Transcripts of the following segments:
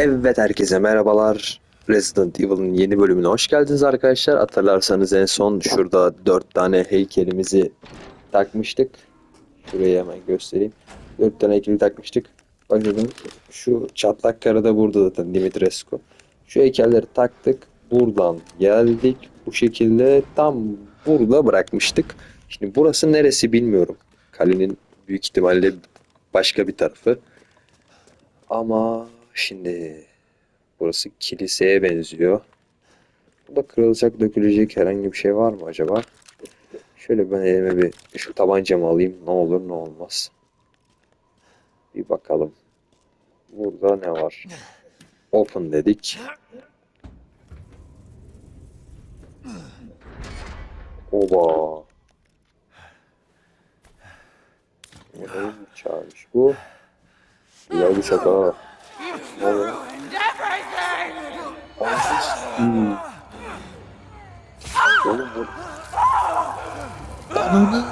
Evet herkese merhabalar. Resident Evil'ın yeni bölümüne hoş geldiniz arkadaşlar. Hatırlarsanız en son şurada dört tane heykelimizi takmıştık. Şurayı hemen göstereyim. Dört tane heykeli takmıştık. Bakın şu çatlak karada burada zaten Dimitrescu. Şu heykelleri taktık. Buradan geldik. Bu şekilde tam burada bırakmıştık. Şimdi burası neresi bilmiyorum. Kalenin büyük ihtimalle başka bir tarafı. Ama şimdi burası kiliseye benziyor. Burada kırılacak, dökülecek herhangi bir şey var mı acaba? Şöyle ben elime bir şu tabancamı alayım. Ne olur ne olmaz. Bir bakalım. Burada ne var? Open dedik. Oba. Mi çağırmış bu? Güzel bir şaka. Ha. Ne oluyor? Hmm. Oğlum bu... Ananı...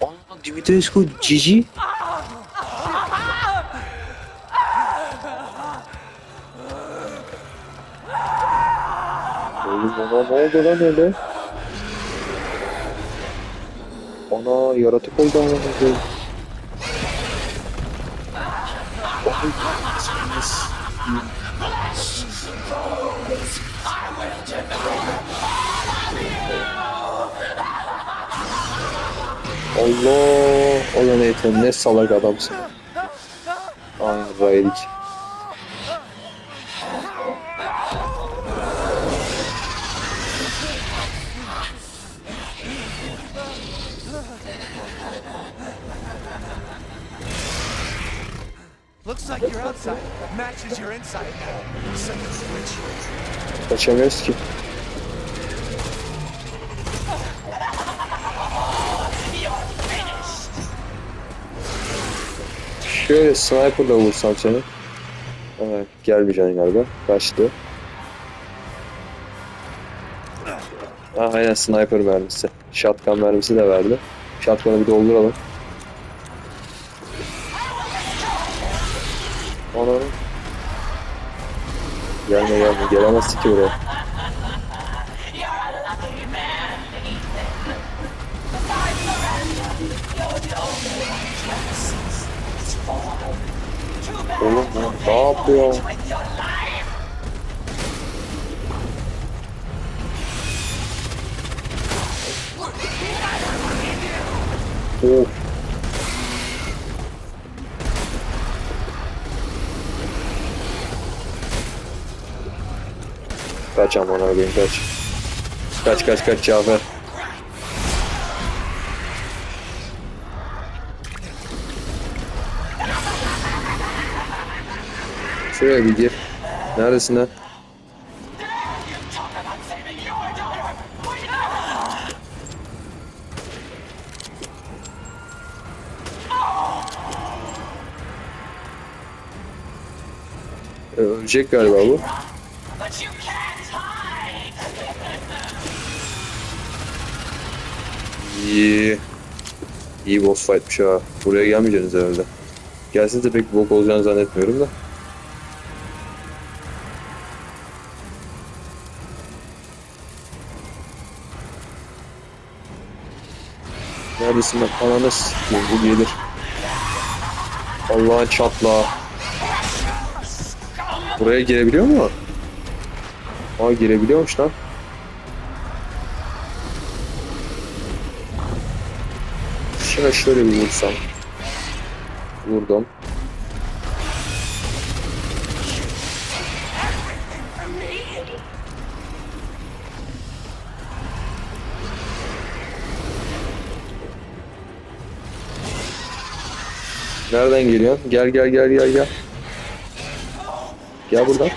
Aa, Dimitrescu cici. Ona ne oldu lan öyle? Ana yaratık oldu ne Allah! Ulan Ethan ne salak adamsın. Aynen Raylik. Looks like your outside matches your inside now. Kaçamıyoruz ki. Şöyle sniper'la vursam seni. Evet, gelmeyeceksin galiba. Kaçtı. Ah, aynen sniper mermisi. Shotgun mermisi de verdi. Shotgun'ı bir dolduralım. Ananı. Gelme gelme gelemezsin ki buraya. Oğlum ne yapıyor? Of. Kaç aman abi kaç. Kaç kaç kaç Cafer. Şuraya bir gir. Neredesin lan? Ee, Ölecek galiba bu. İyi. İyi boss fightmiş ha. Buraya gelmeyeceksiniz herhalde. Gelseniz de pek bok olacağını zannetmiyorum da. Neredesin lan? Ananı s**eyim bu gelir. Allah'ın çatla. Buraya girebiliyor mu? Aa girebiliyormuş lan. Şuna şöyle bir vursam. Vurdum. Nereden geliyorsun? Gel gel gel gel gel. Gel buradan.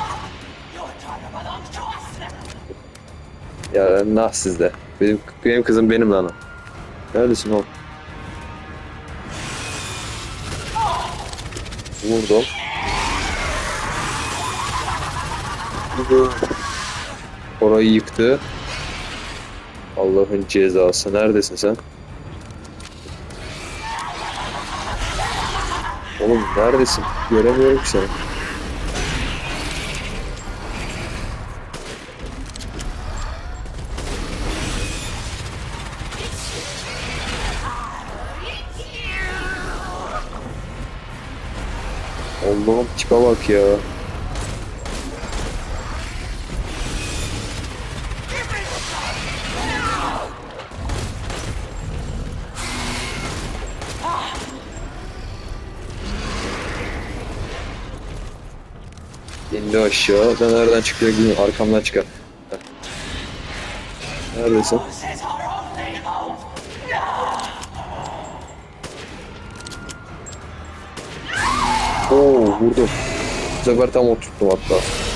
Ya nah sizde. Benim, benim kızım benim lan. Neredesin oğlum? Vurdum. Orayı yıktı. Allah'ın cezası. Neredesin sen? Oğlum neredesin? Göremiyorum ki seni. Allah'ım tipe bak ya. İndi aşağı. Ben nereden çıkıyor bilmiyorum. Arkamdan çıkar. Neredesin? Oo vurdum. Bu sefer tam oturttum hatta.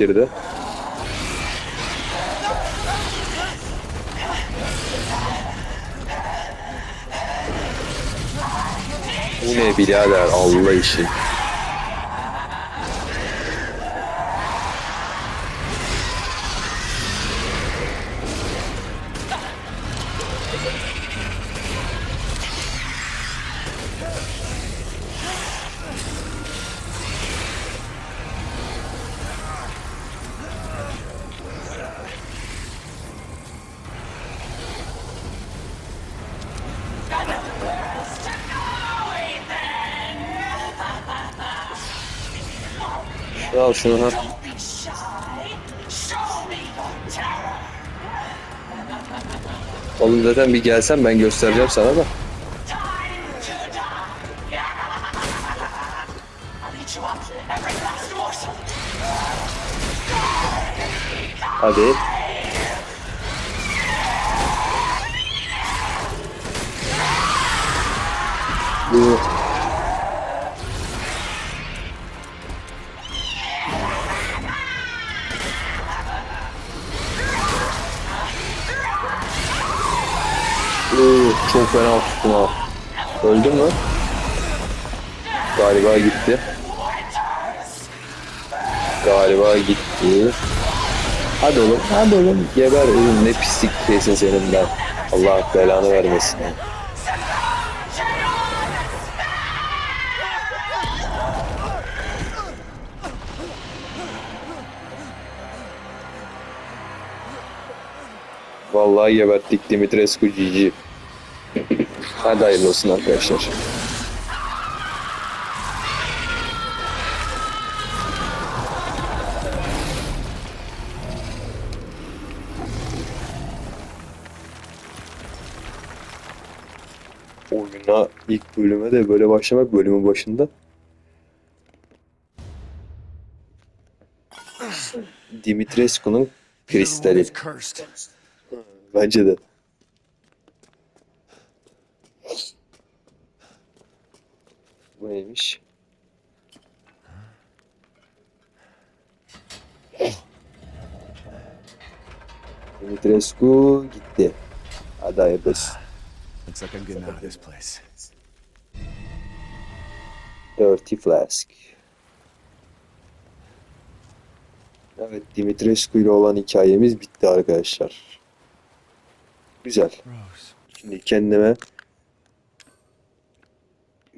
Girdi. Bu ne birader Allah için. Şunu. Oğlum zaten bir gelsen ben göstereceğim sana da. Time to Öldün mü? Galiba gitti. Galiba gitti. Hadi oğlum, hadi oğlum. Geber oğlum ne pislik değilsin senin ben. Allah belanı vermesin. Vallahi geberttik Dimitrescu GG. Hadi hayırlı olsun arkadaşlar. Oyuna ilk bölüme de böyle başlamak bölümün başında. Dimitrescu'nun kristali. Bence de. Bu neymiş? Dimitrescu gitti. Hadi hayırlısı. Looks like I'm getting out of this place. Dirty Flask. Evet Dimitrescu ile olan hikayemiz bitti arkadaşlar. Güzel. Şimdi kendime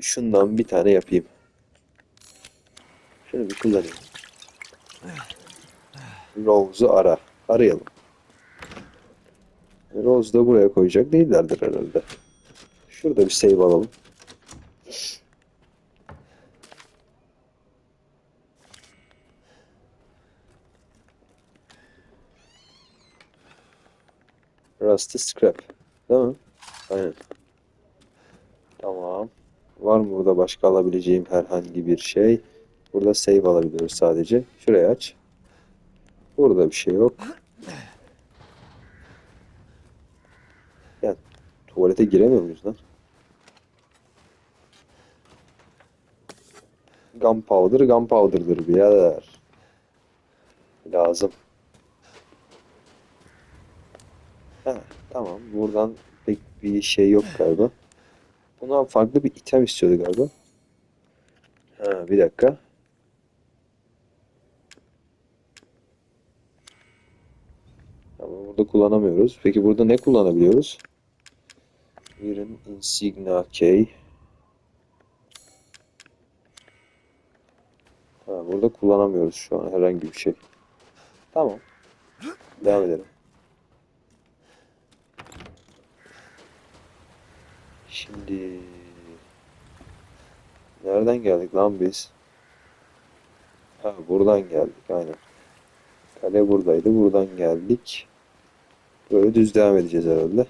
şundan bir tane yapayım. Şunu bir kullanayım. Rose'u ara. Arayalım. Rose da buraya koyacak değillerdir herhalde. Şurada bir save alalım. Rusty Scrap. Değil mi? Aynen. Var mı burada başka alabileceğim herhangi bir şey? Burada save alabiliyoruz sadece. Şurayı aç. Burada bir şey yok. Ya Tuvalete giremiyor muyuz lan? Gunpowder, gunpowder'dır birader. Lazım. Ha, tamam. Buradan pek bir şey yok galiba. Buna farklı bir item istiyordu galiba. Ha, bir dakika. Ama burada kullanamıyoruz. Peki burada ne kullanabiliyoruz? Iron Insignia Key. Ha, burada kullanamıyoruz şu an herhangi bir şey. Tamam. Devam edelim. Şimdi nereden geldik lan biz? Ha buradan geldik aynen. Kale buradaydı. Buradan geldik. Böyle düz devam edeceğiz herhalde.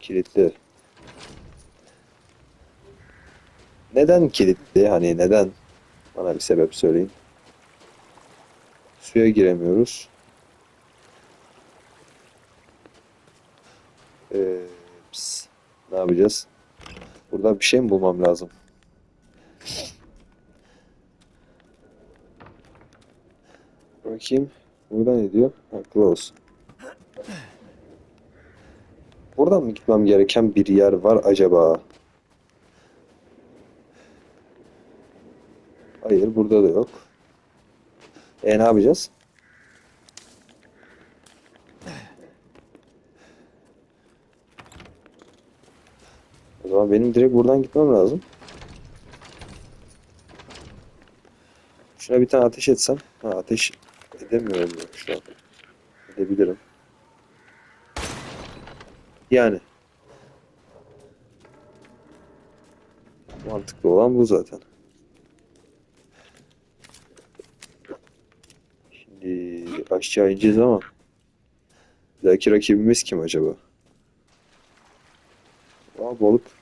Kilitli. Neden kilitli? Hani neden? Bana bir sebep söyleyin. Suya giremiyoruz. Ee, pis. Ne yapacağız? Burada bir şey mi bulmam lazım? Bakayım. Burada ne diyor? Ha, close. Buradan mı gitmem gereken bir yer var acaba? Hayır, burada da yok. E ne yapacağız? O zaman benim direkt buradan gitmem lazım. Şuna bir tane ateş etsem. Ha ateş edemiyorum ben şu an. Edebilirim. Yani. Mantıklı olan bu zaten. Şimdi aşağı ineceğiz ama belki rakibimiz kim acaba? Aa balık.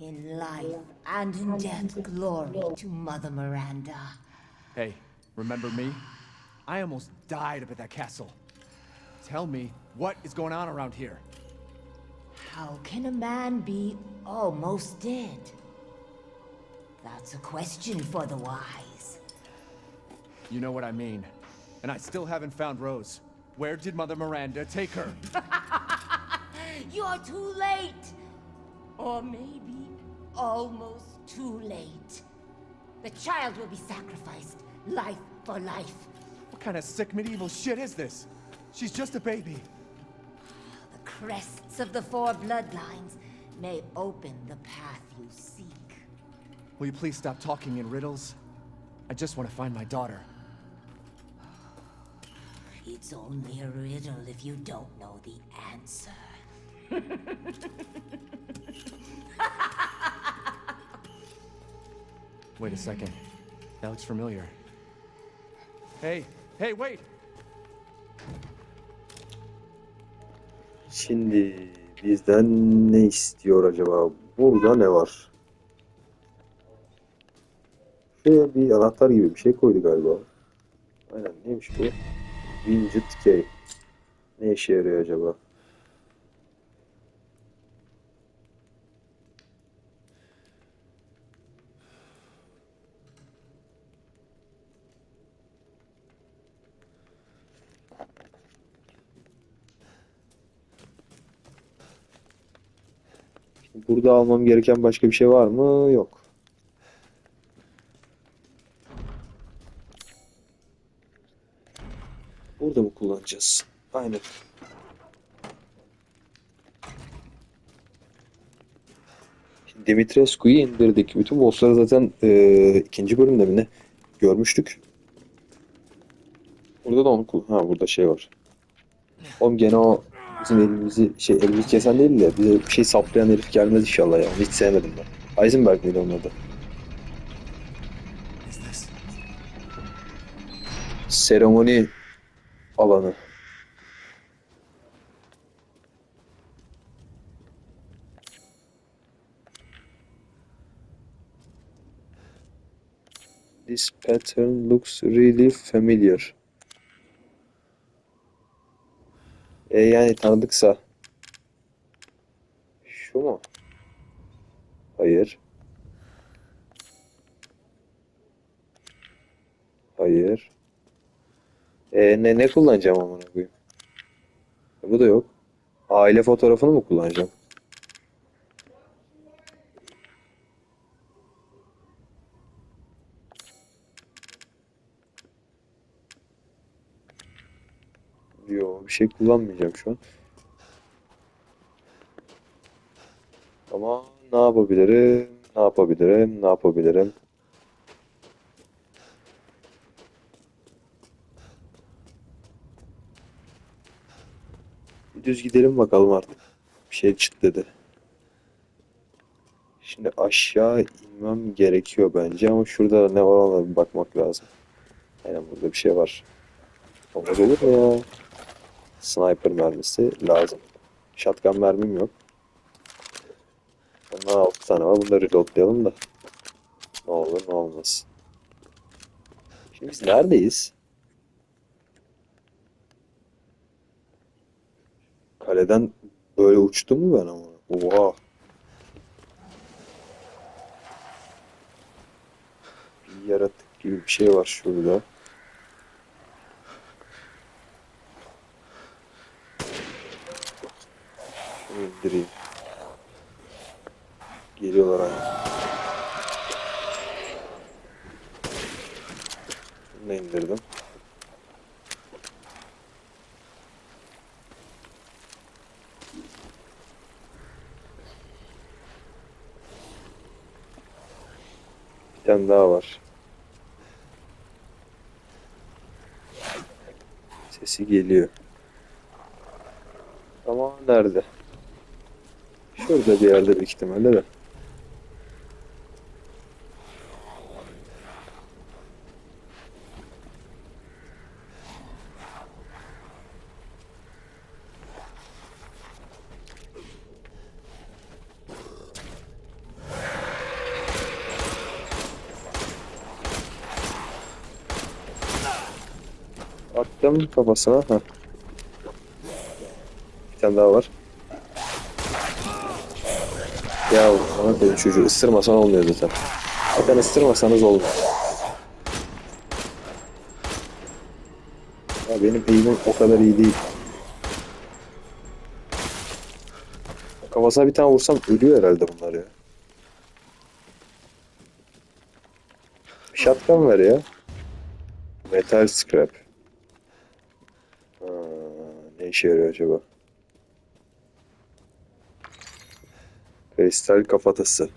In life and in death, glory to Mother Miranda. Hey, remember me? I almost died up at that castle. Tell me, what is going on around here? How can a man be almost dead? That's a question for the wise. You know what I mean. And I still haven't found Rose. Where did Mother Miranda take her? You're too late! Or maybe almost too late. The child will be sacrificed, life for life. What kind of sick medieval shit is this? She's just a baby. The crests of the four bloodlines may open the path you seek. Will you please stop talking in riddles? I just want to find my daughter. It's only a riddle if you don't know the answer. Wait a second. That looks familiar. Hey, hey, wait! Şimdi bizden ne istiyor acaba? Burada ne var? Şuraya bir anahtar gibi bir şey koydu galiba. Aynen neymiş bu? Winged Key. Ne işe yarıyor acaba? Burada almam gereken başka bir şey var mı? Yok. Burada mı kullanacağız? Aynen. Dimitrescu'yu indirdik. Bütün bossları zaten eee, ikinci bölümde mi ne? Görmüştük. Burada da onu kul- Ha burada şey var. Oğlum gene o Bizim elimizi şey elimizi kesen değil de bize bir şey saplayan herif gelmez inşallah ya. Hiç sevmedim ben. Heisenberg miydi onun adı? Seremoni alanı. This pattern looks really familiar. E yani tanıdıksa. Şu mu? Hayır. Hayır. E ne ne kullanacağım amına koyayım? E, bu da yok. Aile fotoğrafını mı kullanacağım? Yo bir şey kullanmayacağım şu an. Ama ne yapabilirim? Ne yapabilirim? Ne yapabilirim? Düz gidelim bakalım artık. Bir şey çıt dedi. Şimdi aşağı inmem gerekiyor bence ama şurada ne var ona bir bakmak lazım. Aynen burada bir şey var. Olmaz olur mu ya? Sniper mermisi lazım. Shotgun mermim yok. Bundan 6 tane var. Bunları reloadlayalım da. Ne olur ne olmaz. Şimdi biz neredeyiz? Kaleden böyle uçtum mu ben ama? Oha. Bir yaratık gibi bir şey var şurada. İndireyim. Geliyorlar aynı. Bunu indirdim. Bir tane daha var. Sesi geliyor. Ama nerede? Şurada bir yerde büyük ihtimalle de. Attım kafasına. Ha. Bir tane daha var. Ya koyayım çocuğu ısırmasan olmuyor zaten. Zaten ısırmasanız olmuyor. Ya benim eğimim o kadar iyi değil. Kafasına bir tane vursam ölüyor herhalde bunlar ya. Shotgun ver ya. Metal scrap. Ha, ne işe yarıyor acaba? Kristal kafatası.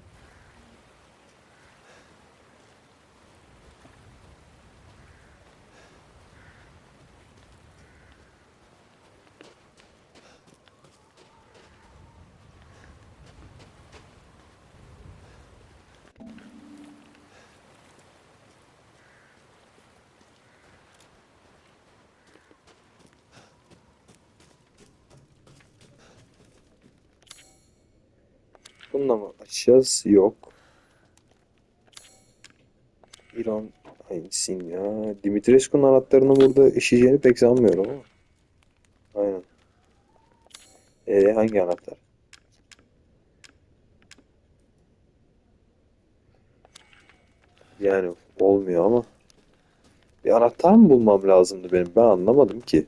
Bununla mı açacağız? Yok. İran hainsin ya. Dimitrescu'nun anahtarını burada işleyeceğini pek sanmıyorum ama. Aynen. Ee, hangi anahtar? Yani olmuyor ama. Bir anahtar mı bulmam lazımdı benim? Ben anlamadım ki.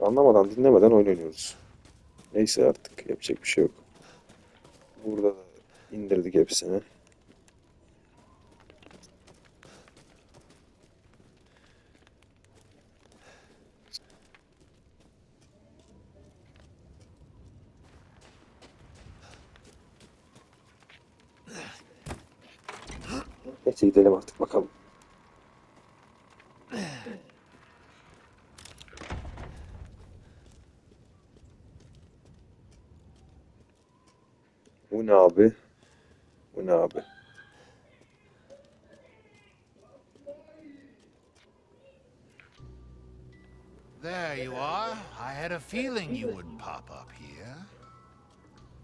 Anlamadan dinlemeden oyun oynuyoruz. Neyse artık yapacak bir şey yok. Burada da indirdik hepsini. Neyse gidelim artık bakalım. Bu ne abi? Bu ne abi? There you are. I had a feeling you would pop up here.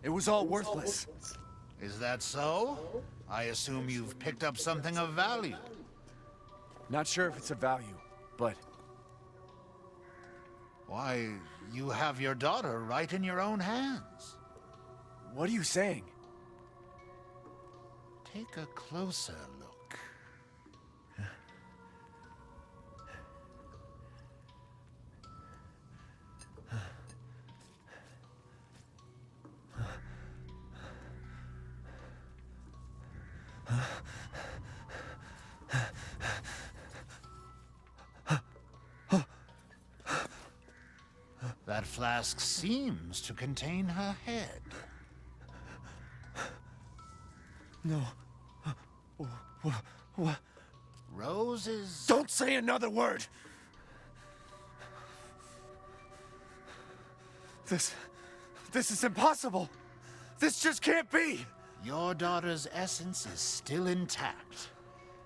It was all worthless. Is that so? I assume you've picked up something of value. Not sure if it's of value, but Why, you have your daughter right in your own hands. what are you saying? Take a closer look. That flask seems to contain her head. No. What? Rose is. Don't say another word. This. This is impossible. This just can't be. Your daughter's essence is still intact.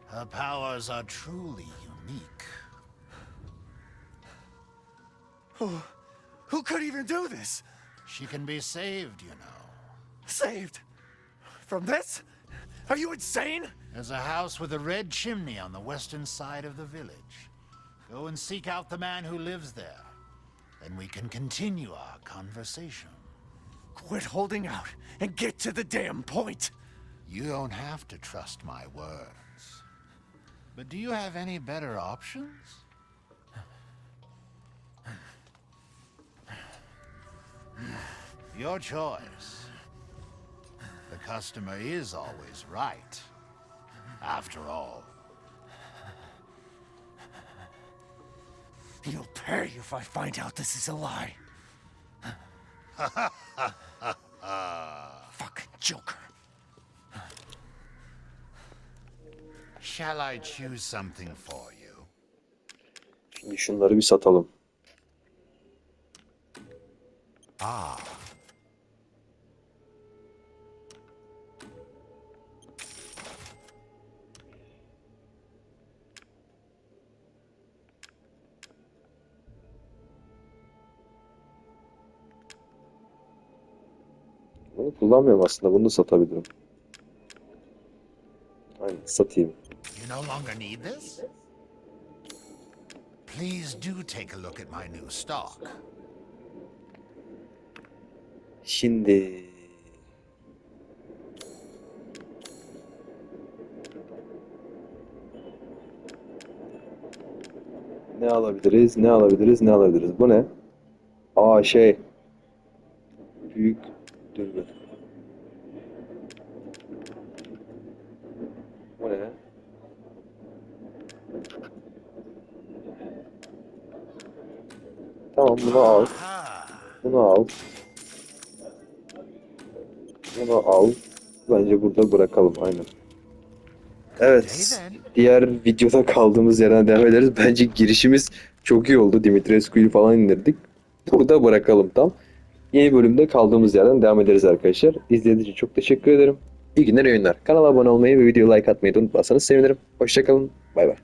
Her powers are truly unique. Who. Who could even do this? She can be saved, you know. Saved? From this? Are you insane? There's a house with a red chimney on the western side of the village. Go and seek out the man who lives there. Then we can continue our conversation. Quit holding out and get to the damn point. You don't have to trust my words. But do you have any better options? Your choice. Customer is always right. After all. You'll pay if I find out this is a lie. Fucking joker. Shall I choose something for you? Şimdi şunları bir satalım. Ah, kullanmıyorum aslında. Bunu da satabilirim. Aynen satayım. you no longer need this? Please do take a look at my new stock. Şimdi ne alabiliriz? Ne alabiliriz? Ne alabiliriz? Bu ne? Aa şey. Büyük dürbün. Bu ne? Tamam bunu al. Bunu al. Bunu al. Bence burada bırakalım aynen. Evet. Diğer videoda kaldığımız yerden devam ederiz. Bence girişimiz çok iyi oldu. Dimitrescu'yu falan indirdik. Burada bırakalım tam. Yeni bölümde kaldığımız yerden devam ederiz arkadaşlar. İzlediğiniz için çok teşekkür ederim. İyi günler, iyi oyunlar. Kanala abone olmayı ve videoya like atmayı da unutmazsanız sevinirim. Hoşçakalın. Bay bay.